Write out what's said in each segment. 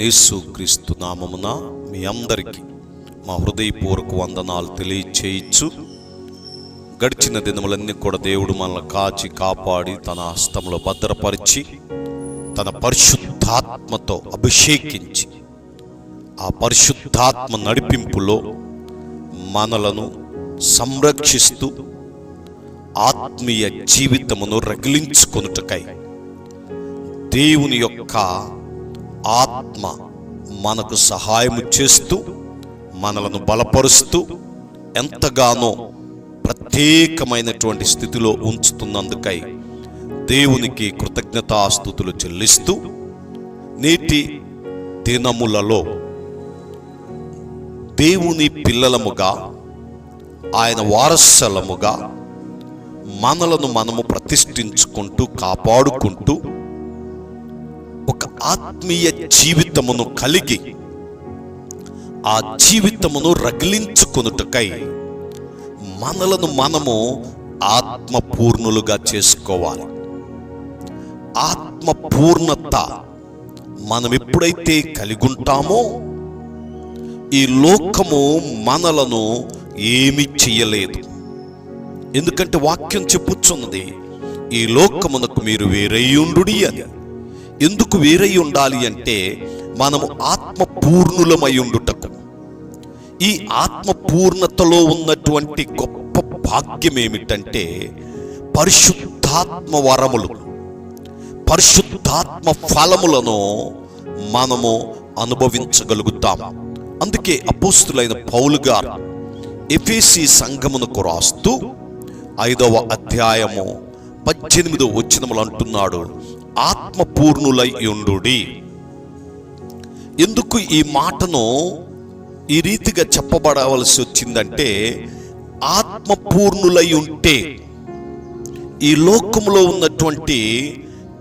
యేసు క్రీస్తు నామమున మీ అందరికీ మా హృదయపూర్వక వందనాలు తెలియచేయచ్చు. గడిచిన దినములన్నీ కూడా దేవుడు మనల్ని కాచి కాపాడి తన హస్తంలో భద్రపరిచి తన పరిశుద్ధాత్మతో అభిషేకించి ఆ పరిశుద్ధాత్మ నడిపింపులో మనలను సంరక్షిస్తూ ఆత్మీయ జీవితమును రగిలించుకొనుటకై దేవుని యొక్క ఆత్మ మనకు సహాయము చేస్తూ మనలను బలపరుస్తూ ఎంతగానో ప్రత్యేకమైనటువంటి స్థితిలో ఉంచుతున్నందుకై దేవునికి కృతజ్ఞతాస్థుతులు చెల్లిస్తూ నేటి దినములలో దేవుని పిల్లలముగా ఆయన వారసలముగా మనలను మనము ప్రతిష్ఠించుకుంటూ కాపాడుకుంటూ ఆత్మీయ జీవితమును కలిగి ఆ జీవితమును రగిలించుకొనుటకై మనలను మనము ఆత్మపూర్ణులుగా చేసుకోవాలి. ఆత్మపూర్ణత మనమెప్పుడైతే మనం ఎప్పుడైతే కలిగి ఉంటామో ఈ లోకము మనలను ఏమి చేయలేదు ఎందుకంటే వాక్యం చెప్పుచున్నది ఈ లోకమునకు మీరు వేరయ్యుండు అని. ఎందుకు వేరై ఉండాలి అంటే మనము ఆత్మ పూర్ణులమై ఉండుటకు. ఈ ఆత్మ పూర్ణతలో ఉన్నటువంటి గొప్ప భాగ్యం ఏమిటంటే పరిశుద్ధాత్మ వరములు. పరిశుద్ధాత్మ ఫలములను మనము అనుభవించగలుగుతాం అందుకే అపోస్తులైన పౌలు గారు ఎఫేసి సంఘమునకు రాస్తూ ఐదవ అధ్యాయము పద్దెనిమిదో వచ్చినములు అంటున్నాడు. ఆత్మపూర్ణులై ఉండుడి ఎందుకు ఈ మాటను ఈ రీతిగా చెప్పబడవలసి వచ్చిందంటే ఆత్మపూర్ణులై ఉంటే ఈ లోకములో ఉన్నటువంటి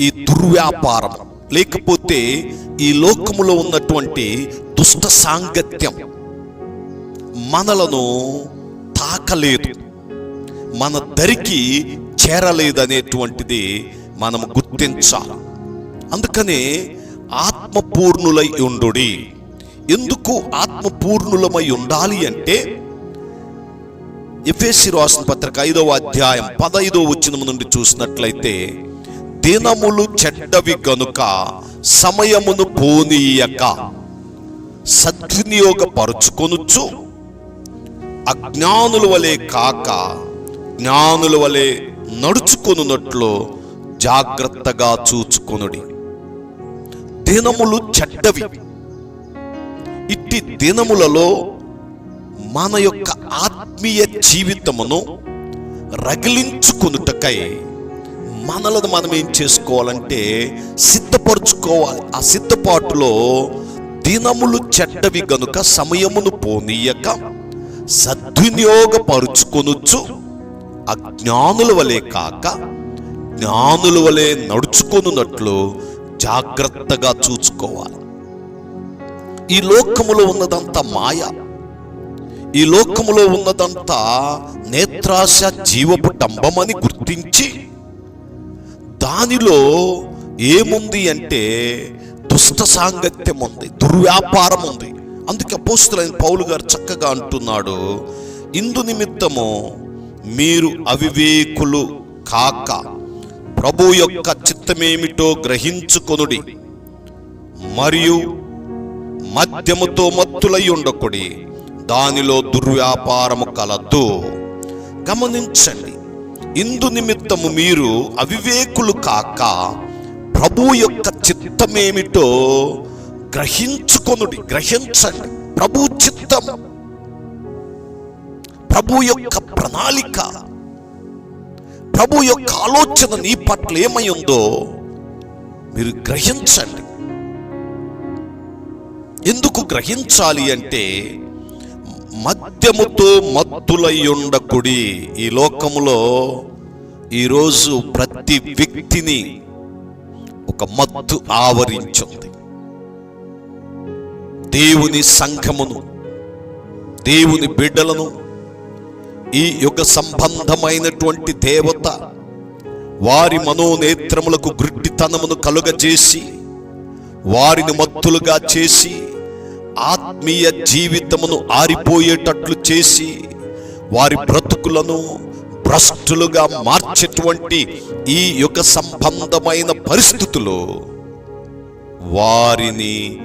ఈ దుర్వ్యాపారం లేకపోతే ఈ లోకములో ఉన్నటువంటి దుష్ట సాంగత్యం మనలను తాకలేదు మన దరికి చేరలేదనేటువంటిది మనం గుర్తించాలి. అందుకనే ఆత్మపూర్ణులై ఉండుడి. ఎందుకు ఆత్మపూర్ణులమై ఉండాలి అంటే ఎఫ్ఎస్సి రాసిన పత్రిక ఐదవ అధ్యాయం పదైదో వచ్చిన నుండి చూసినట్లయితే దినములు చెడ్డవి గనుక సమయమును పోనీయక సద్వినియోగపరుచుకొనుచు అజ్ఞానుల వలె కాక జ్ఞానుల వలె నడుచుకొనున్నట్లు జాగ్రత్తగా చూచుకొనుడి. దినములు చెడ్డవి. ఇట్టి దినములలో మన యొక్క ఆత్మీయ జీవితమును రగిలించుకొనుటకై మనలను మనం ఏం చేసుకోవాలంటే సిద్ధపరచుకోవాలి. ఆ సిద్ధపాటులో దినములు చెడ్డవి గనుక సమయమును పోనీయక సద్వినియోగపరుచుకొనుచు అజ్ఞానుల వలె కాక జ్ఞానుల వలె నడుచుకొనున్నట్లు జాగ్రత్తగా చూసుకోవాలి. ఈ లోకములో ఉన్నదంతా మాయ. ఈ లోకములో ఉన్నదంతా నేత్రాశ జీవపు డంబమని గుర్తించి దానిలో ఏముంది అంటే దుష్ట సాంగత్యం ఉంది దుర్వ్యాపారం ఉంది అందుకే అపోస్తులైన పౌలు గారు చక్కగా అంటున్నాడు ఇందు నిమిత్తము మీరు అవివేకులు కాక ప్రభు యొక్క చిత్తమేమిటో గ్రహించుకొనుడి. మరియు మద్యముతో మత్తులై ఉండకుడి. దానిలో దుర్వ్యాపారము కలదు. గమనించండి ఇందు నిమిత్తము మీరు అవివేకులు కాక ప్రభు యొక్క చిత్తమేమిటో గ్రహించుకొనుడి. గ్రహించండి ప్రభు చిత్తం. ప్రభు యొక్క ప్రణాళిక. ప్రభు యొక్క ఆలోచన నీ పట్ల ఏమై ఉందో మీరు గ్రహించండి. ఎందుకు గ్రహించాలి అంటే మద్యముతో మత్తులయ్యుండకుడి ఈ లోకములో ఈరోజు ప్రతి వ్యక్తిని ఒక మత్తు ఆవరించింది. దేవుని సంఘమును దేవుని బిడ్డలను ఈ యుగ సంబంధమైనటువంటి దేవత వారి మనోనేత్రములకు గ్రిడ్డితనమును కలుగజేసి వారిని మత్తులుగా చేసి ఆత్మీయ జీవితమును ఆరిపోయేటట్లు చేసి వారి బ్రతుకులను భ్రష్టులుగా మార్చేటువంటి ఈ యుగ సంబంధమైన పరిస్థితులు వారిని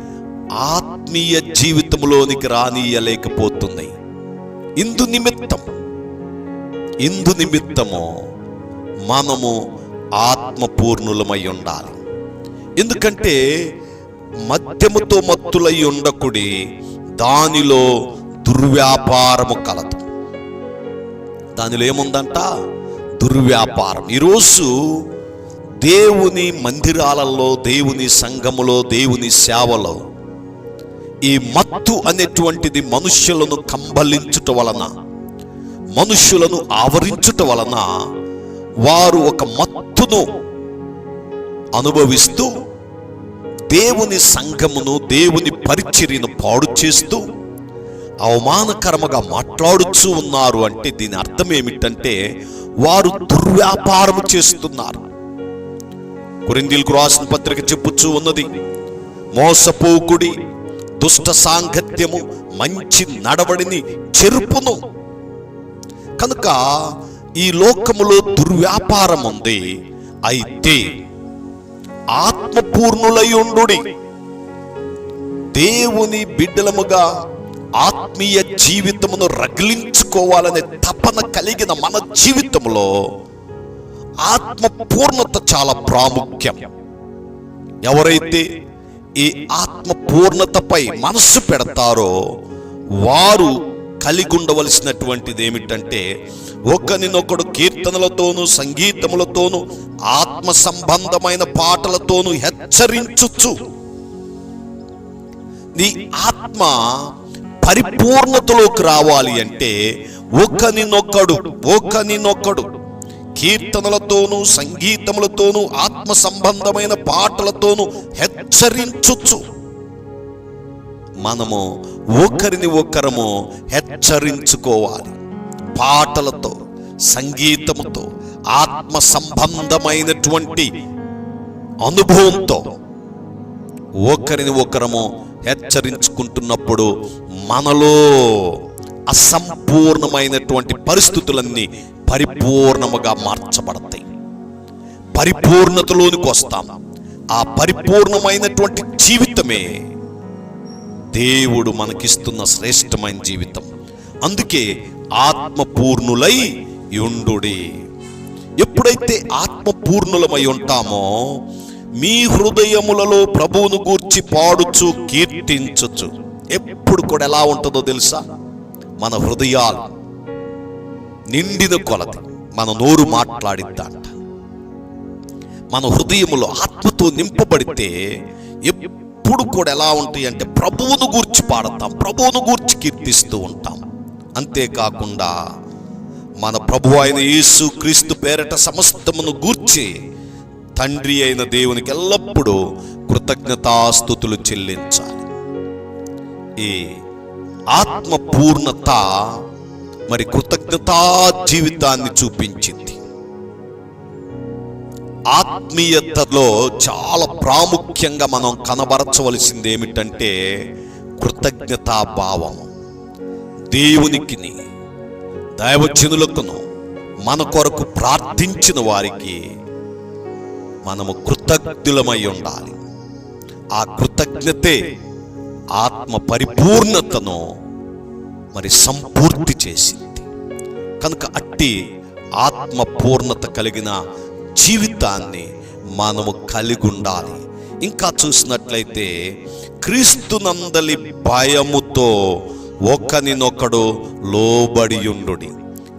ఆత్మీయ జీవితంలోనికి రానియలేకపోతున్నాయి. ఇందు నిమిత్తం ఇందు నిమిత్తము మనము ఆత్మపూర్ణులమై ఉండాలి ఎందుకంటే మద్యముతో మత్తులై ఉండకుడి దానిలో దుర్వ్యాపారము కలదు. దానిలో ఏముందంట? దుర్వ్యాపారం. ఈరోజు దేవుని మందిరాలలో దేవుని సంఘములో దేవుని సేవలో ఈ మత్తు అనేటువంటిది మనుష్యులను కంబలించుట వలన మనుష్యులను ఆవరించుట వలన వారు ఒక మత్తును అనుభవిస్తూ దేవుని సంఘమును దేవుని పరిచర్యను పాడు చేస్తూ అవమానకరముగా మాట్లాడుచూ ఉన్నారు అంటే దీని అర్థం ఏమిటంటే వారు దుర్వ్యాపారం చేస్తున్నారు. కొరిందీలకు రాసిన పత్రిక చెప్పుచూ ఉన్నది మోసపోకుడి దుష్ట సాంగత్యము మంచి నడవడిని చెరుపును కనుక ఈ లోకములో దుర్వ్యాపారం ఉంది అయితే ఆత్మపూర్ణులయుండుడి. దేవుని బిడ్డలముగా ఆత్మీయ జీవితమును రగిలించుకోవాలనే తపన కలిగిన మన జీవితంలో ఆత్మ పూర్ణత చాలా ప్రాముఖ్యం. ఎవరైతే ఈ ఆత్మ పూర్ణతపై మనస్సు పెడతారో వారు కలిగి ఉండవలసినటువంటిది ఏమిటంటే ఒకరినొకడు కీర్తనలతోనూ సంగీతములతోనూ ఆత్మ సంబంధమైన పాటలతోనూ హెచ్చరించుచు. నీ ఆత్మ పరిపూర్ణతలోకి రావాలి అంటే ఒకనినొక్కడు ఒకనినొక్కడు కీర్తనలతోనూ సంగీతములతోనూ ఆత్మ సంబంధమైన పాటలతోనూ హెచ్చరించుచు. మనము ఒకరిని ఒకరము హెచ్చరించుకోవాలి. పాటలతో సంగీతముతో ఆత్మ సంబంధమైనటువంటి అనుభవంతో ఒకరిని ఒకరము హెచ్చరించుకుంటున్నప్పుడు మనలో అసంపూర్ణమైనటువంటి పరిస్థితులన్నీ పరిపూర్ణముగా మార్చబడతాయి. పరిపూర్ణతలోనికి వస్తాం. ఆ పరిపూర్ణమైనటువంటి జీవితమే దేవుడు మనకిస్తున్న శ్రేష్టమైన జీవితం. అందుకే ఆత్మపూర్ణులై యుండుడి ఎప్పుడైతే ఆత్మపూర్ణులమై ఉంటామో మీ హృదయములలో ప్రభువును గూర్చి పాడుచు కీర్తించచ్చు ఎప్పుడు కూడా ఎలా ఉంటుందో తెలుసా? మన హృదయాలు నిండిన కొలది మన నోరు మాట్లాడిద్దంట. మన హృదయములో ఆత్మతో నింపబడితే ఎప్పుడు కూడా ఎలా ఉంటాయి అంటే ప్రభువును గూర్చి పాడతాం ప్రభువును గూర్చి కీర్తిస్తూ ఉంటాం. అంతేకాకుండా మన ప్రభు అయిన యేసు క్రీస్తు పేరట సమస్తమును గూర్చి తండ్రి అయిన దేవునికి ఎల్లప్పుడూ కృతజ్ఞతాస్థుతులు చెల్లించాలి. ఈ ఆత్మ పూర్ణత మరి కృతజ్ఞతా జీవితాన్ని చూపించింది. ఆత్మీయతలో చాలా ప్రాముఖ్యంగా మనం కనబరచవలసింది ఏమిటంటే కృతజ్ఞతా భావం దేవునికిని దైవజనులకును మన కొరకు ప్రార్థించిన వారికి మనము కృతజ్ఞులమై ఉండాలి. ఆ కృతజ్ఞతే ఆత్మ పరిపూర్ణతను మరి సంపూర్తి చేసింది. కనుక అట్టి ఆత్మ పూర్ణత కలిగిన జీవితాన్ని మనము కలిగి ఉండాలి ఇంకా చూసినట్లయితే క్రీస్తునందలి భయముతో ఒకనినొకడు లోబడియుండు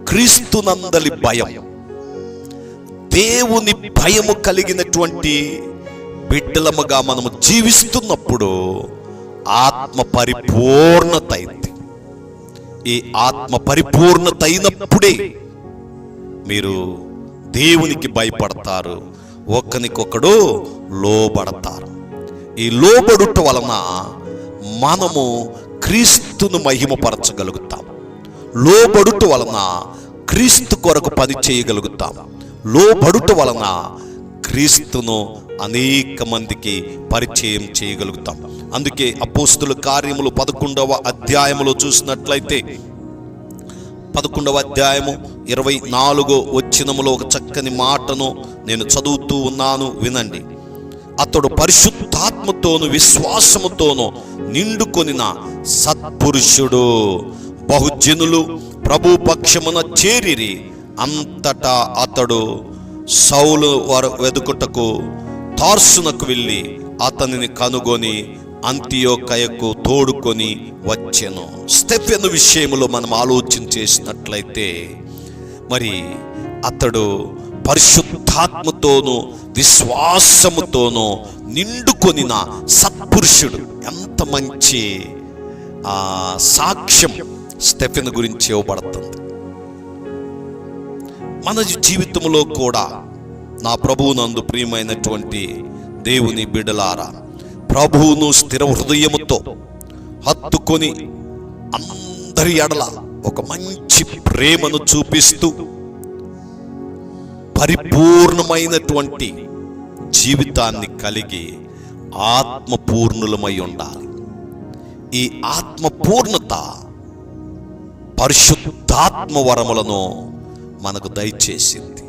క్రీస్తునందలి భయం. దేవుని భయము కలిగినటువంటి బిడ్డలముగా మనము జీవిస్తున్నప్పుడు ఆత్మ పరిపూర్ణత అయింది ఈ ఆత్మ పరిపూర్ణత అయినప్పుడే మీరు దేవునికి భయపడతారు. ఒకరికొకడు లోబడతారు. ఈ లోబడుట వలన మనము క్రీస్తును మహిమపరచగలుగుతాం. లోబడుట వలన క్రీస్తు కొరకు పని చేయగలుగుతాం. లోబడుట వలన క్రీస్తును అనేక మందికి పరిచయం చేయగలుగుతాం. అందుకే అపోస్తుల కార్యములు పదకొండవ అధ్యాయములో చూసినట్లయితే పదకొండవ అధ్యాయము ఇరవై నాలుగో వచ్చినములో ఒక చక్కని మాటను నేను చదువుతూ ఉన్నాను వినండి. అతడు పరిశుద్ధాత్మతోను విశ్వాసముతోను నిండుకొనిన సత్పురుషుడు. బహుజనులు ప్రభు పక్షమున చేరిరి అంతటా అతడు సౌలు వారు వెదుకుటకు తార్సునకు వెళ్ళి అతనిని కనుగొని అంత్యోకయకు తోడుకొని వచ్చాను స్టెఫెన్ విషయంలో మనం ఆలోచన చేసినట్లయితే మరి అతడు పరిశుద్ధాత్మతోనూ విశ్వాసముతోనూ నిండుకొనిన సత్పురుషుడు. ఎంత మంచి ఆ సాక్ష్యం స్టెఫెన్ గురించి ఇవ్వబడుతుంది. మన జీవితంలో కూడా నా ప్రభువునందు ప్రియమైనటువంటి దేవుని బిడలారా ప్రభువును స్థిర హృదయముతో హత్తుకొని అందరి ఎడల ఒక మంచి ప్రేమను చూపిస్తూ పరిపూర్ణమైనటువంటి జీవితాన్ని కలిగి ఆత్మపూర్ణులమై ఉండాలి. ఈ ఆత్మపూర్ణత పరిశుద్ధాత్మ వరములను మనకు దయచేసింది.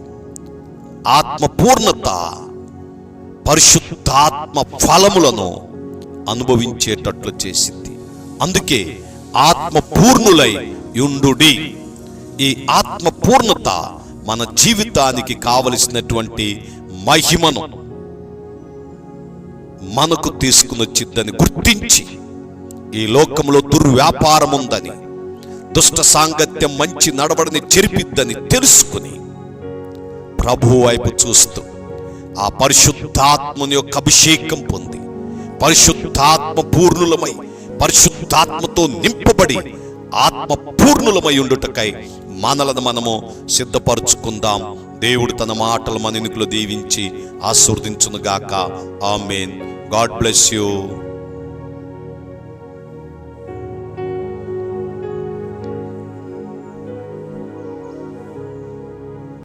ఆత్మపూర్ణత పరిశుద్ధాత్మ ఫలములను అనుభవించేటట్లు చేసింది. అందుకే ఆత్మపూర్ణులై యుండుడి ఈ ఆత్మపూర్ణత మన జీవితానికి కావలసినటువంటి మహిమను మనకు తీసుకునొచ్చిద్దని గుర్తించి ఈ లోకంలో దుర్వ్యాపారం ఉందని దుష్ట సాంగత్యం మంచి నడవడిని చెరిపిద్దని తెలుసుకుని ప్రభు వైపు చూస్తూ ఆ పరిశుద్ధాత్మని యొక్క అభిషేకం పొంది పరిశుద్ధాత్మ పూర్ణులమై పరిశుద్ధాత్మతో నింపబడి ఆత్మ పూర్ణులమై ఉండుటకై మనలను మనము సిద్ధపరచుకుందాం. దేవుడు తన మాటలు మన దీవించి ఆశీర్వదించునుగాక. ఆమెన్. God bless you.